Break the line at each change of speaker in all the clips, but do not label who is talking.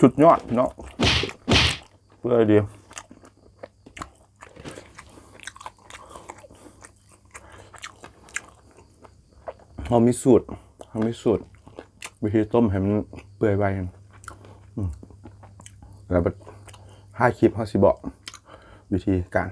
สุดยอดเนาะเพื่อดีเรามีสูตรเรามีสูตร วิธีต้มให้มันเปื่อยไวแล้วบัดห้าคลิปเขาสิบอก วิธีการ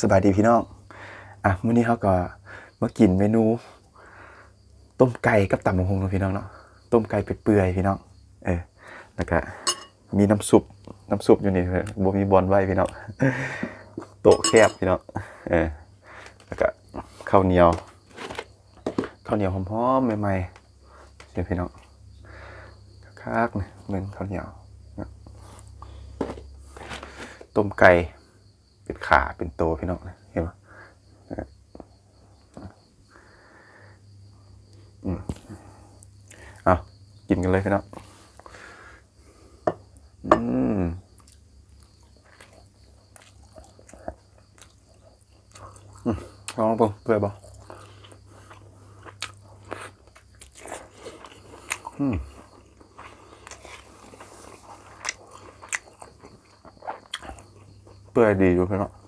สบายดีพี่น้อง อะมื้อนี้เขาก็มากินเมนู ต้มไก่กับตำบักหงเนาะพี่น้องเนาะ ต้มไก่เปื่อยๆพี่น้อง เออ แล้วก็มีน้ำซุป น้ำซุปอยู่นี่เลยบ่มีบอลไว้พี่น้อง โต๊ะแคบพี่น้อง เออ แล้วก็ข้าวเหนียว ข้าวเหนียวหอมๆใหม่ๆเสียพี่น้องคักๆนะเบิ่งข้าวเหนียวต้มไก่ เป็นขาเป็นโตพี่น้องนะเห็นไหมอืมเอากินกันเลยพี่น้องอืมอืมลองปุ๊บเปื่อยบ่อืม เปื่อยดีอยู่พี่น้อน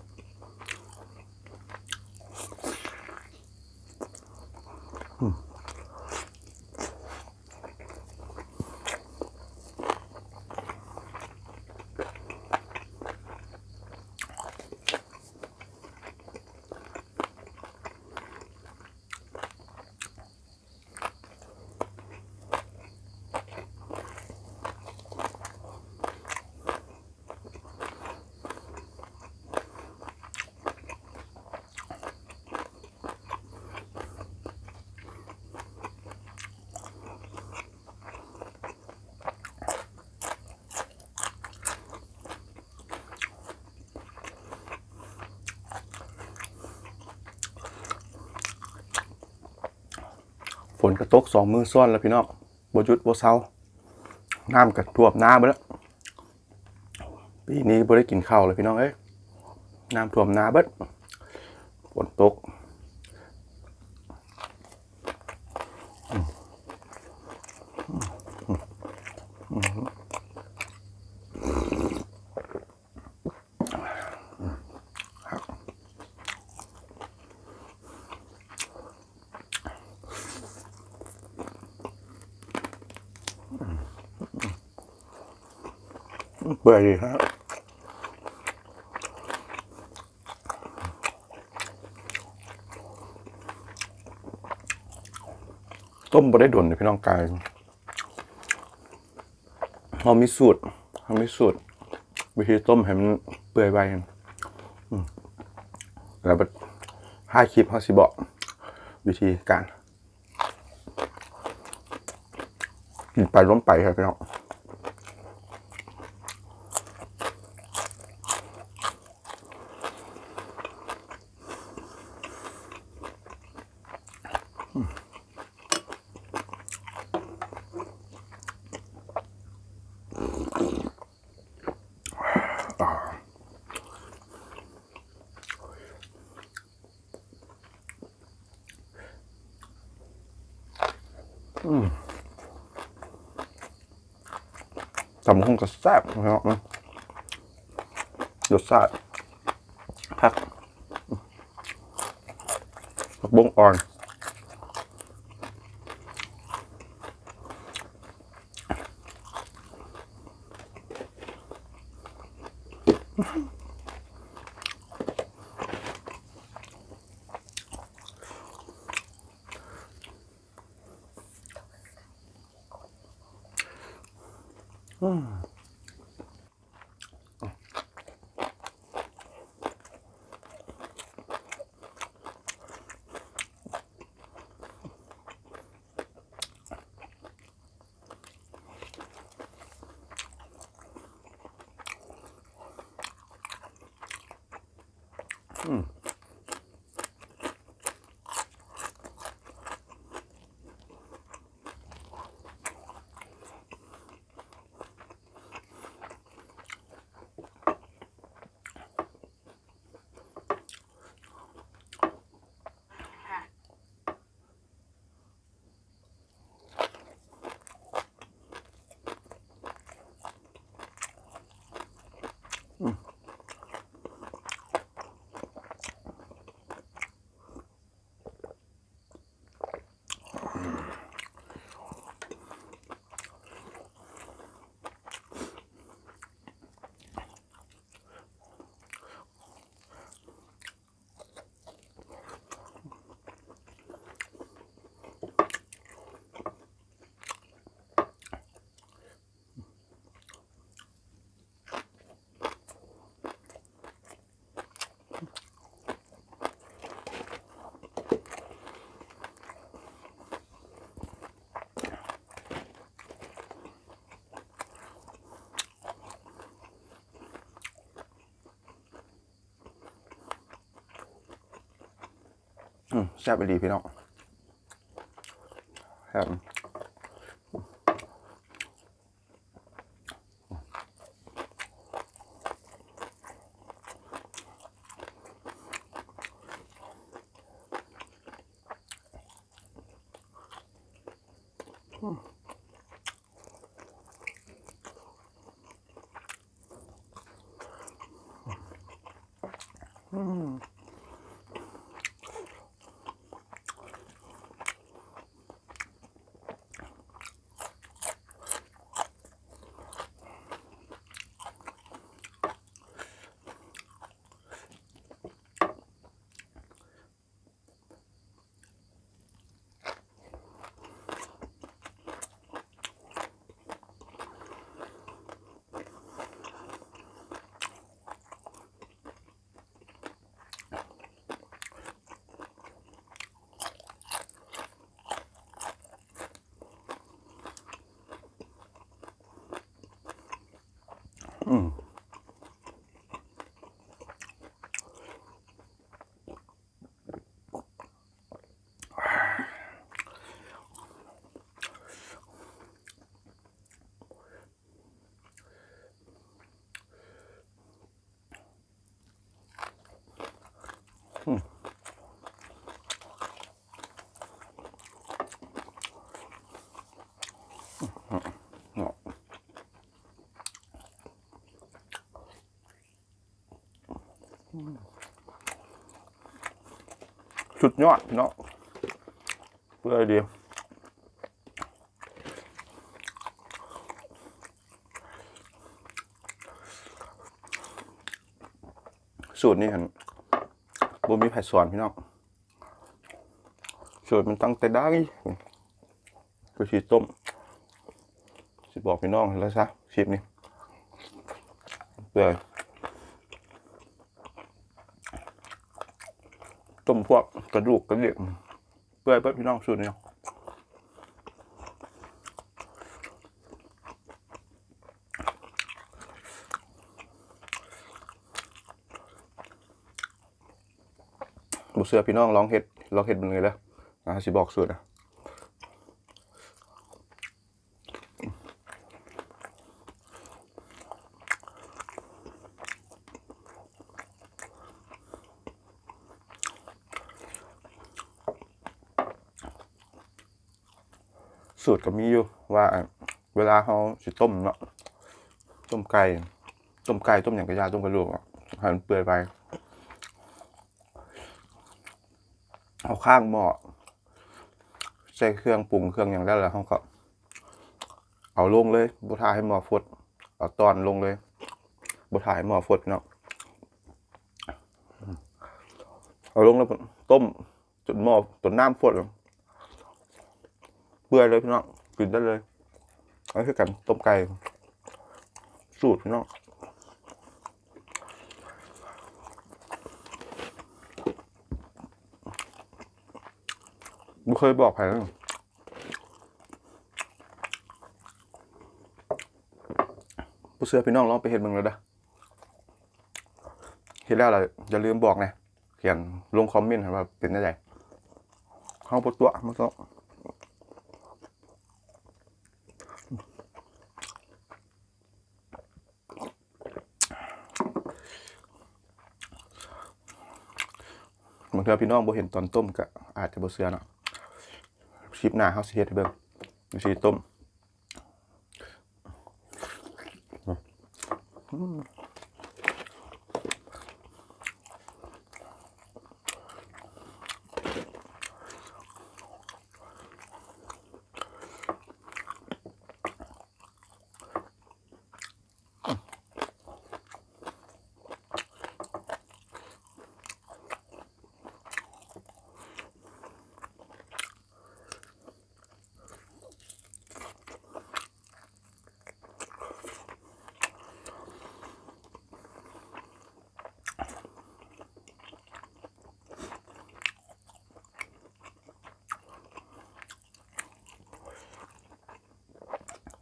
ฝนกระตกสองมือซ้อนแล้วพี่น้องบ่หยุดบเซาน้ำกระท่วมนาไปแล้วปีนี้บ่ได้กินข้าวเลยพี่น้องเอ้ยน้ำท่วมนาเบิดฝนตก เปื่อยดีครับต้มบ่ได้ด่วนเลยพี่น้องกายเรามีสูตรเรามีสูตร วิธีต้มให้มันเปื่อยไวแล้วบัดห้าคลิปเขาสิบอกวิธีการกินไปล้มไปครับพี่น้อง ตำห้องก็แซ่บนะครับรสชาติพักผักบงอ่อนอื Oh. แซ่บไปดีพี่น้องแซ่บ สุดยอดพี่น้องเพื่อเดียวสูตรนี้เห็นบ่มีไผ่สอนพี่น้องสูตรมันตั้งแต่ได้ก็ชีต้ม สิบอกพี่น้องแล้วซะคลิปนี้เปื่อยต้มพวกกระดูกกระเดียกเปื่อยเปิดพี่น้องสูตรนี้บุเสือพี่น้องลองเห็ดลองเห็ดมันเลยแล้วนะสิบอกสูตรนะ สูตรก็มีอยู่ว่า เวลาเขาสิต้มเนาะต้มไก่ต้มไก่ต้มอย่างกระยาต้มกระดูกหันเปื่อยไปเอาข้างหม้อใส่เครื่องปรุงเครื่องอย่างได้แล้วเขาก็ เอาลงเลยบุทาให้หม้อฟดเอาตอนลงเลยบุทาให้หม้อฟดเนาะเอาลงแล้วต้มจนหม้อจนน้ำฟด เปื่อยเลยพี่น้องกินได้เลยเอาคือกันต้มไก่สูตรพี่น้องไม่เคยบอกใครนะผู้เสื้อพี่น้องลองไปเห็นมึงเลยเด้อเห็นแล้วเราอย่าลืมบอกนะเขียนลงคอมเมนต์ให้ว่าเป็นได้ไงข้าวปวดตัวมันก็ บางเทื่อพี่น้องบ่เห็นตอนต้มก็อาจจะบ่เสือเนาะชิปหน้าเฮาสิเฮ็ดให้เบิ่งวิธีต้ม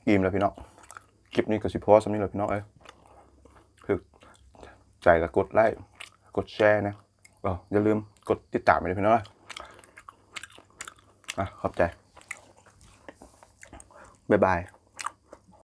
อิ่มแล้วพี่น้องคลิปนี้ก็สิพอสำนี้แล้วพี่น้องเอ้ยคือใจก็กดไลค์กดแชร์นะก็อย่าลืมกดติดตามไปด้วยพี่น้องอะขอบใจบ๊ายบาย